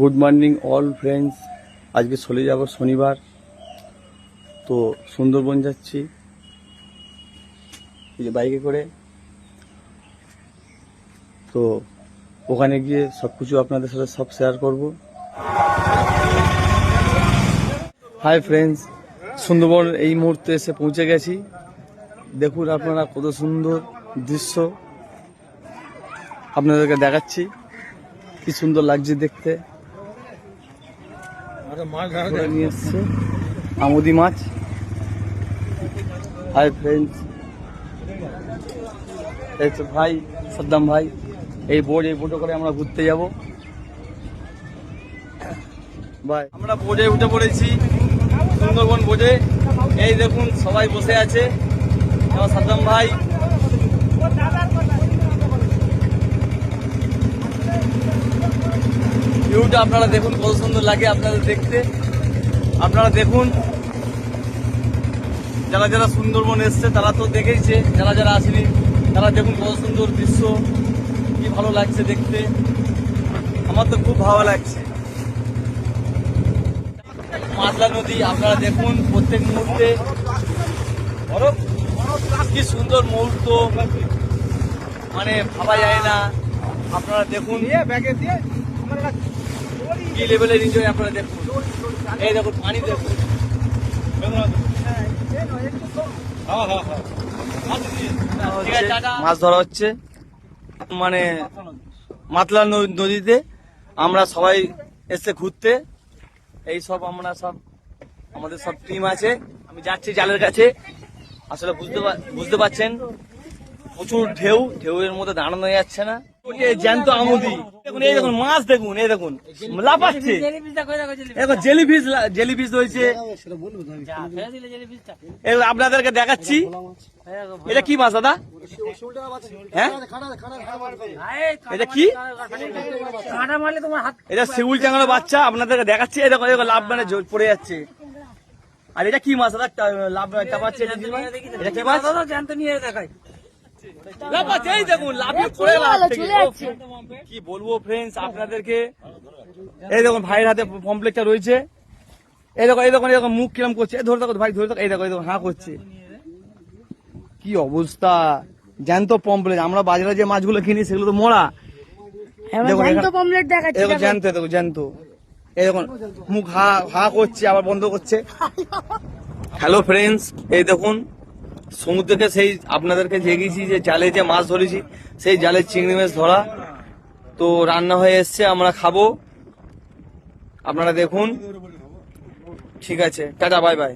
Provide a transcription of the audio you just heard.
Good morning all friends আজকে চলে যাব শনিবার। তো সুন্দরবন যাচ্ছি। এই যে বাইকে করে। তো ওখানে গিয়ে সব কিছু আপনাদের সাথে সব শেয়ার করব। হাই ফ্রেন্ডস সুন্দরবন এই মুহূর্তে এসে পৌঁছে গেছি। দেখুন আপনারা কত সুন্দর দৃশ্য। আপনাদেরকে দেখাচ্ছি। কি সুন্দর লাগছে দেখতে। ধরে নিয়ে আমুদি মাছ। হাই ফ্রেন্ডস ভাই, সাদ্দাম ভাই, এই বোর্ড এই বোটে করে আমরা ঘুরতে যাব। ভাই, আমরা বোর্ডে উঠে পড়েছি সুন্দরবন বোর্ডে এই দেখুন, সবাই বসে আছে। আমার সাদ্দাম ভাই ভিউটা আপনারা দেখুন, কত সুন্দর লাগে আপনাদের দেখতে। আপনারা দেখুন, যারা যারা সুন্দরবন এসছে, তারা তো দেখেইছে, যারা যারা আসেনি, তারা দেখুন কত সুন্দর দৃশ্য, কি ভালো লাগছে দেখতে। আমার তো খুব ভালো লাগছে। মাতলা নদী, আপনারা দেখুন প্রত্যেক মুহূর্তে। কি সুন্দর মুহূর্ত। মানে ভাবা যায় না। আপনারা দেখুন। কি লেভেলের এনজয় আপনারা দেখুন? এই দেখুন পানি দেখুন। ঠিক আছে, টাটা। মাছ ধরা হচ্ছে। মানে মাতলা নদীতে আমরা সবাই এসে ঘুরতে। এই সব আমরা সব আমাদের সব টিম আছে। আমি যাচ্ছি জালের কাছে। আসলে বুঝতে বুঝতে পারছেন প্রচুর ঢেউ। ঢেউয়ের মধ্যে দাঁড়ানো যাচ্ছে না। জ্যান্ত আমুদি। দেখুন, এই দেখুন, মাছ দেখুন, এই দেখুন। আপনাদেরকে দেখাচ্ছি। এটা কি মাছ, দাদা? হ্যাঁ? এটা কি? এটা শিউল চাঙানো বাচ্চা, আপনাদেরকে দেখাচ্ছি। দেখো লাভ মানে পড়ে যাচ্ছে। আর এটা কি মাছ, দাদা? লাভ চাপাচ্ছে এটা কি মাছ? এটা জ্যান্ত নিয়ে দেখাই দেখুন লাফিয়ে পড়ে কি বলব ফ্রেন্ডস আপনাদেরকে? এই দেখুন ভাইয়ের হাতে পমপ্লেটটা রয়েছে। এই দেখো এই দেখো মুখ কিরম করছে। ধরে দেখো ভাই ধরে দেখো এই দেখো এই দেখো হাঁ করছে। কি অবস্থা? জ্যান্ত পমপ্লেট আমরা বাজারে যে মাছগুলো কিনি সেগুলো তো মরা। জ্যান্ত দেখো জ্যান্ত এই দেখুন মুখ হা হা করছে আবার বন্ধ করছে। হ্যালো ফ্রেন্ডস এই দেখুন সমুদ্রকে সেই আপনাদেরকে জেগেছি যে জালে যে মাছ ধরেছি, সেই জালে চিংড়ি মাছ ধরা। তো রান্না হয়ে এসছে, আমরা খাব। আপনারা দেখুন। ঠিক আছে, টাটা, বাই বাই।